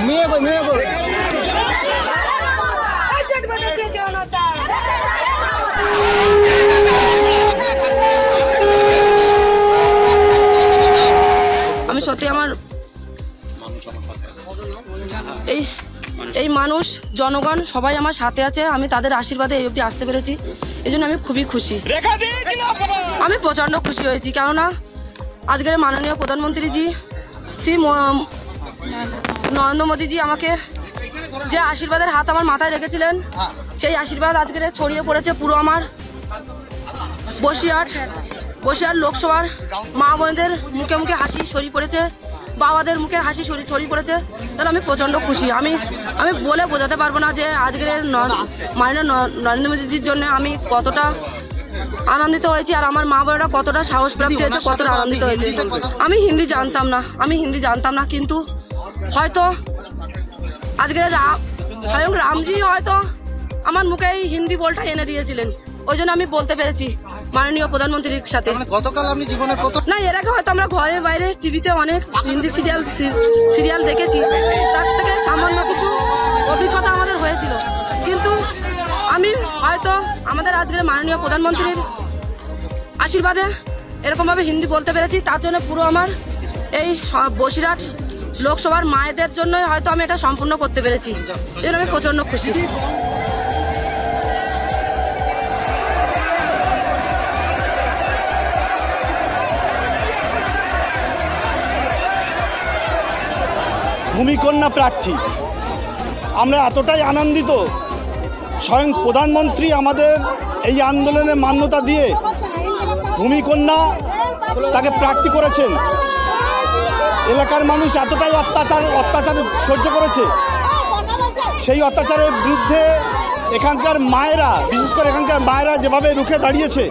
মেয়ে কই মেয়ে কই আমি সত্যি আমার এই এই মানুষ জনগণ সবাই আমার সাথে আছে আমি তাদের আশীর্বাদে এই অবধি আসতে পেরেছি এই জন্য আমি খুবই খুশি। আমি প্রচণ্ড খুশি হয়েছি কেননা আজকের মাননীয় প্রধানমন্ত্রীজি শ্রী নরেন্দ্র মোদীজি আমাকে যে আশীর্বাদের হাত আমার মাথায় রেখেছিলেন, সেই আশীর্বাদ আজকের ছড়িয়ে পড়েছে পুরো আমার বসিরহাট বসিরহাট লোকসভার মা বোনদের মুখে মুখে হাসি ছড়িয়ে পড়েছে, বাবাদের মুখে হাসি ছড়িয়ে ছড়িয়ে পড়েছে। তাহলে আমি প্রচণ্ড খুশি। আমি আমি বলে বোঝাতে পারব না যে আজকের মাননীয় নরেন্দ্র মোদীজির জন্য আমি কতটা আনন্দিত হয়েছি আর আমার মা বোনেরা কতটা সাহস প্রাপ্তি হয়েছে, কতটা আনন্দিত হয়েছে। আমি হিন্দি জানতাম না, আমি হিন্দি জানতাম না, কিন্তু হয়তো। আজকে রাম স্বয়ং রামজি হয়তো আমার মুখে এই হিন্দি বলটা এনে দিয়েছিলেন। ওই জন্য আমি বলতে পেরেছি মাননীয় প্রধানমন্ত্রীর সাথে। মানে গতকাল আপনি প্রথম না এর আগে হয়তো আমরা ঘরের বাইরে টিভিতে অনেক হিন্দি সিরিয়াল সিরিয়াল দেখেছি। তার থেকে সামান্য কিছু অভিজ্ঞতা আমাদের হয়েছিল। কিন্তু আমি হয়তো আমাদের আজকের মাননীয় প্রধানমন্ত্রীর আশীর্বাদে এরকমভাবে হিন্দি বলতে পেরেছি। তার জন্য পুরো আমার এই বসিরহাট লোকসভার মায়েদের জন্যই হয়তো আমি এটা সম্পূর্ণ করতে পেরেছি। জন্য আমি প্রচণ্ড খুশি। ভূমিকন্যা প্রার্থী। আমরা এতটাই আনন্দিত। স্বয়ং প্রধানমন্ত্রী আমাদের এই আন্দোলনের মান্যতা দিয়ে ভূমিকন্যা তাকে প্রার্থী করেছেন। এলাকার মানুষ এতটাই অত্যাচার অত্যাচার সহ্য করেছে। সেই অত্যাচারের বিরুদ্ধে এখানকার মায়েরা, বিশেষ করে এখানকার মায়েরা যেভাবে রুখে দাঁড়িয়েছে,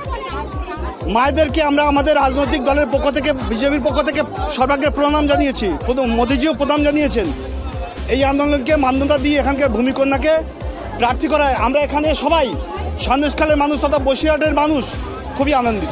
মায়েদেরকে আমরা আমাদের রাজনৈতিক দলের পক্ষ থেকে, বিজেপির পক্ষ থেকে সর্বাগ্রে প্রণাম জানিয়েছি মোদিজিও প্রণাম জানিয়েছেন। এই আন্দোলনকে মান্যতা দিয়ে এখানকার ভূমিকন্যাকে প্রার্থী করায় আমরা এখানে সবাই সন্দেশখালের মানুষ তথা বসিরহাটের মানুষ খুবই আনন্দিত।